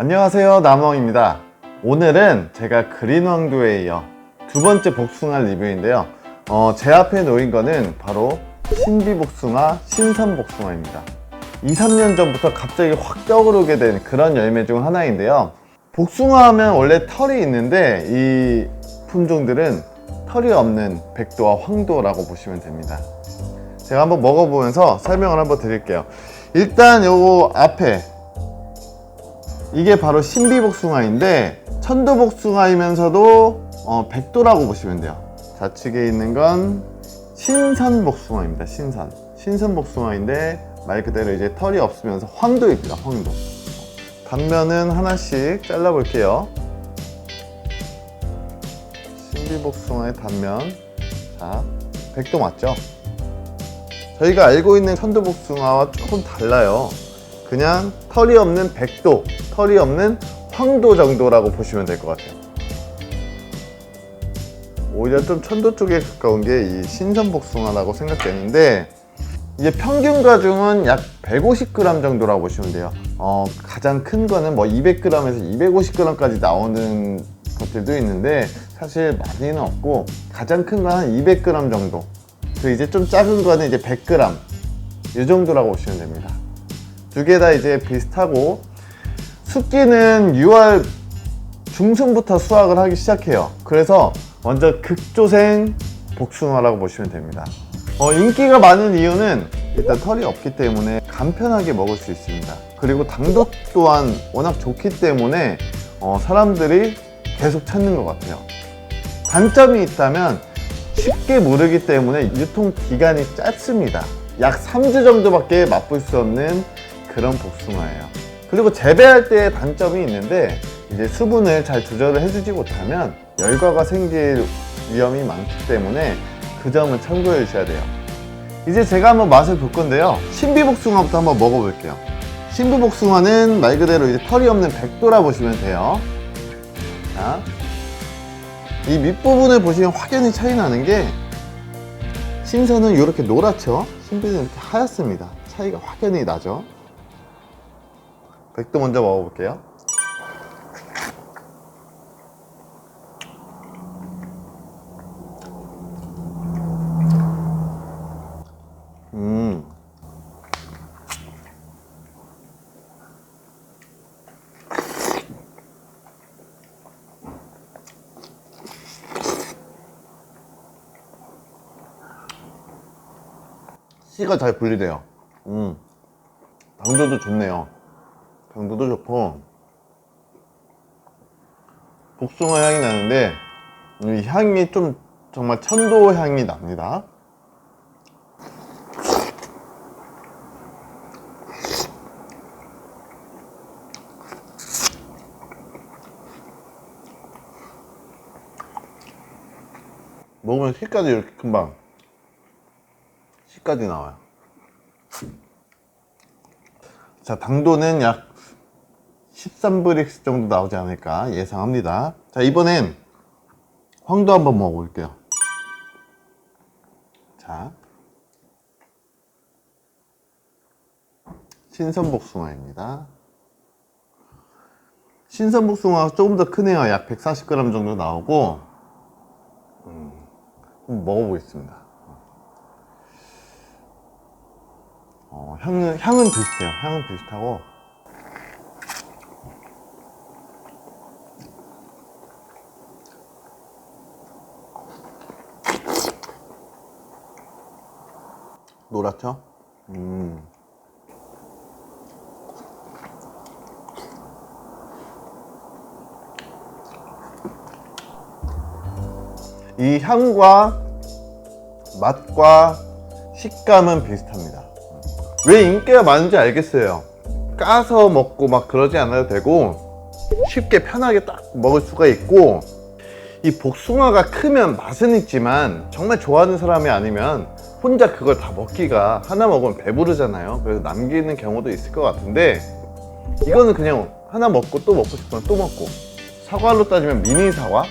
안녕하세요 남홍입니다. 오늘은 제가 그린 왕도에 이어 두 번째 복숭아 리뷰인데요. 어, 제 앞에 놓인 거는 바로 신비 복숭아 신선 복숭아입니다. 2, 3년 전부터 갑자기 확 떠오르게 된 그런 열매 중 하나인데요. 복숭아 하면 원래 털이 있는데 이 품종들은 털이 없는 백도와 황도라고 보시면 됩니다. 제가 한번 먹어보면서 설명을 한번 드릴게요. 일단 요거 앞에 이게 바로 신비복숭아인데 천도복숭아이면서도 어, 백도라고 보시면 돼요. 좌측에 있는 건 신선복숭아입니다 신선. 신선복숭아인데 말 그대로 이제 털이 없으면서 황도입니다 황도. 단면은 하나씩 잘라 볼게요. 신비복숭아의 단면. 자 백도 맞죠? 저희가 알고 있는 천도복숭아와 조금 달라요. 그냥 털이 없는 백도, 털이 없는 황도 정도라고 보시면 될 것 같아요. 오히려 좀 천도 쪽에 가까운 게 이 신선복숭아라고 생각되는데 이게 평균 가중은 약 150g 정도라고 보시면 돼요. 어, 가장 큰 거는 뭐 200g에서 250g까지 나오는 것들도 있는데 사실 많이는 없고 가장 큰 건 한 200g 정도. 그 이제 좀 작은 거는 이제 100g 이 정도라고 보시면 됩니다. 두 개 다 이제 비슷하고 숙기는 6월 중순부터 수확을 하기 시작해요. 그래서 먼저 극조생 복숭아라고 보시면 됩니다. 어, 인기가 많은 이유는 일단 털이 없기 때문에 간편하게 먹을 수 있습니다. 그리고 당도 또한 워낙 좋기 때문에 어, 사람들이 계속 찾는 것 같아요. 단점이 있다면 쉽게 무르기 때문에 유통 기간이 짧습니다. 약 3주 정도밖에 맛볼 수 없는 그런 복숭아예요. 그리고 재배할 때 단점이 있는데 이제 수분을 잘 조절을 해주지 못하면 열과가 생길 위험이 많기 때문에 그 점은 참고해 주셔야 돼요. 이제 제가 한번 맛을 볼 건데요. 신비복숭아부터 한번 먹어볼게요. 신비복숭아는 말 그대로 이제 털이 없는 백도라 보시면 돼요. 자, 이 밑부분을 보시면 확연히 차이 나는 게 신선은 이렇게 노랗죠? 신비는 이렇게 하얗습니다. 차이가 확연히 나죠? 백도 먼저 먹어볼게요. 음. 씨가 잘 분리돼요. 음. 당도도 좋네요. 당도도 좋고 복숭아 향이 나는데 이 향이 좀 정말 천도 향이 납니다. 먹으면 씨까지 이렇게 금방 씨까지 나와요. 자, 당도는 약 13브릭스 정도 나오지 않을까 예상합니다. 자, 이번엔 황도 한번 먹어볼게요. 자. 신선복숭아입니다. 신선복숭아가 조금 더 크네요. 약 140g 정도 나오고, 음, 먹어보겠습니다. 어, 향은, 향은 비슷해요. 향은 비슷하고. 노랗죠? 음. 이 향과 맛과 식감은 비슷합니다. 왜 인기가 많은지 알겠어요. 까서 먹고 막 그러지 않아도 되고 쉽게 편하게 딱 먹을 수가 있고 이 복숭아가 크면 맛은 있지만 정말 좋아하는 사람이 아니면 혼자 그걸 다 먹기가 하나 먹으면 배부르잖아요. 그래서 남기는 경우도 있을 것 같은데 이거는 그냥 하나 먹고 또 먹고 싶으면 또 먹고 사과로 따지면 미니 사과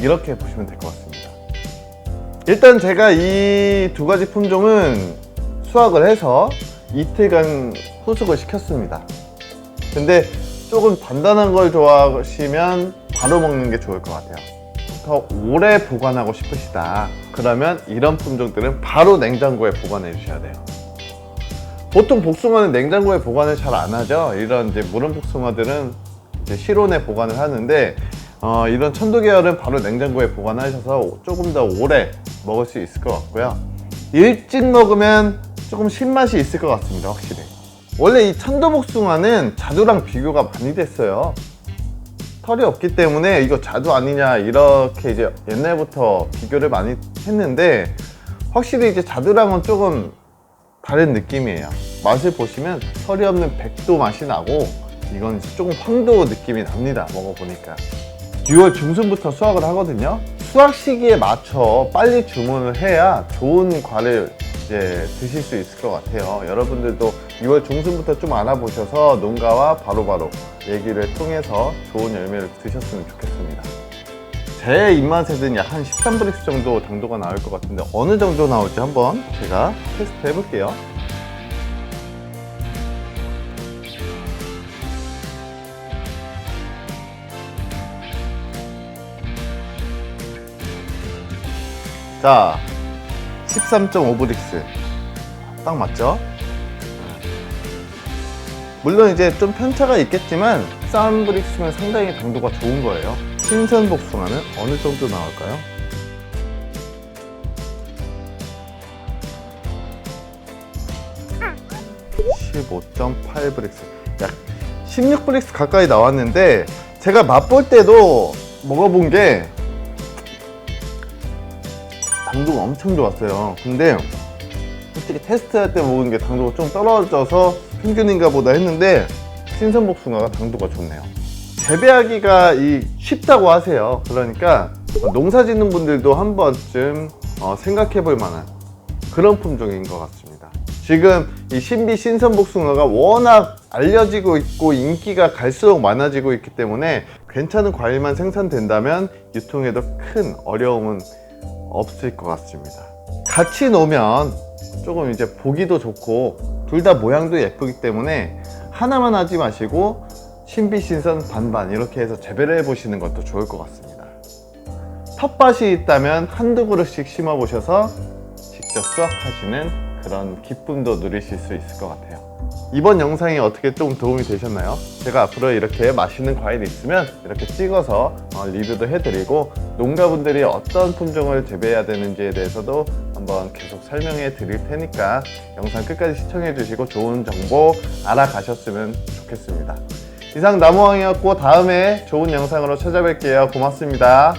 이렇게 보시면 될 것 같습니다. 일단 제가 이 두 가지 품종은 수확을 해서 이틀간 후숙을 시켰습니다. 근데 조금 단단한 걸 좋아하시면 바로 먹는 게 좋을 것 같아요. 더 오래 보관하고 싶으시다. 그러면 이런 품종들은 바로 냉장고에 보관해 주셔야 돼요. 보통 복숭아는 냉장고에 보관을 잘 안 하죠. 이런 이제 무른 복숭아들은 이제 실온에 보관을 하는데 어, 이런 천도 계열은 바로 냉장고에 보관하셔서 조금 더 오래 먹을 수 있을 것 같고요. 일찍 먹으면 조금 신맛이 있을 것 같습니다. 확실히. 원래 이 천도 복숭아는 자두랑 비교가 많이 됐어요. 털이 없기 때문에 이거 자두 아니냐 이렇게 이제 옛날부터 비교를 많이 했는데 확실히 이제 자두랑은 조금 다른 느낌이에요. 맛을 보시면 털이 없는 백도 맛이 나고 이건 조금 황도 느낌이 납니다. 먹어보니까. 6월 중순부터 수확을 하거든요. 수확 시기에 맞춰 빨리 주문을 해야 좋은 과를 이제 드실 수 있을 것 같아요. 여러분들도 6월 중순부터 좀 알아보셔서 농가와 바로바로 얘기를 통해서 좋은 열매를 드셨으면 좋겠습니다. 제 입맛에는 약 한 13브릭스 정도 당도가 나올 것 같은데 어느 정도 나올지 한번 제가 테스트 해볼게요. 자, 13.5브릭스. 딱 맞죠? 물론 이제 좀 편차가 있겠지만 13브릭스면 상당히 당도가 좋은 거예요. 신선 복숭아는 어느 정도 나올까요? (15.8 브릭스) 약 16 브릭스 가까이 나왔는데 제가 맛볼 때도 먹어본 게 당도가 엄청 좋았어요. 근데 솔직히 테스트할 때 먹은 게 당도가 좀 떨어져서 평균인가 보다 했는데 신선 복숭아가 당도가 좋네요. 재배하기가 이 쉽다고 하세요. 그러니까 농사 짓는 분들도 한 번쯤 어, 생각해 볼 만한 그런 품종인 것 같습니다. 지금 이 신비 신선 복숭아가 워낙 알려지고 있고 인기가 갈수록 많아지고 있기 때문에 괜찮은 과일만 생산된다면 유통에도 큰 어려움은 없을 것 같습니다. 같이 놓으면 조금 이제 보기도 좋고 둘 다 모양도 예쁘기 때문에 하나만 하지 마시고 신비 신선 반반 이렇게 해서 재배를 해보시는 것도 좋을 것 같습니다. 텃밭이 있다면 한두 그루씩 심어 보셔서 직접 수확하시는 그런 기쁨도 누리실 수 있을 것 같아요. 이번 영상이 어떻게 좀 도움이 되셨나요? 제가 앞으로 이렇게 맛있는 과일이 있으면 이렇게 찍어서 어, 리뷰도 해드리고 농가분들이 어떤 품종을 재배해야 되는지에 대해서도 한번 계속 설명해 드릴 테니까 영상 끝까지 시청해 주시고 좋은 정보 알아가셨으면 좋겠습니다. 이상 나무왕이었고 다음에 좋은 영상으로 찾아뵐게요. 고맙습니다.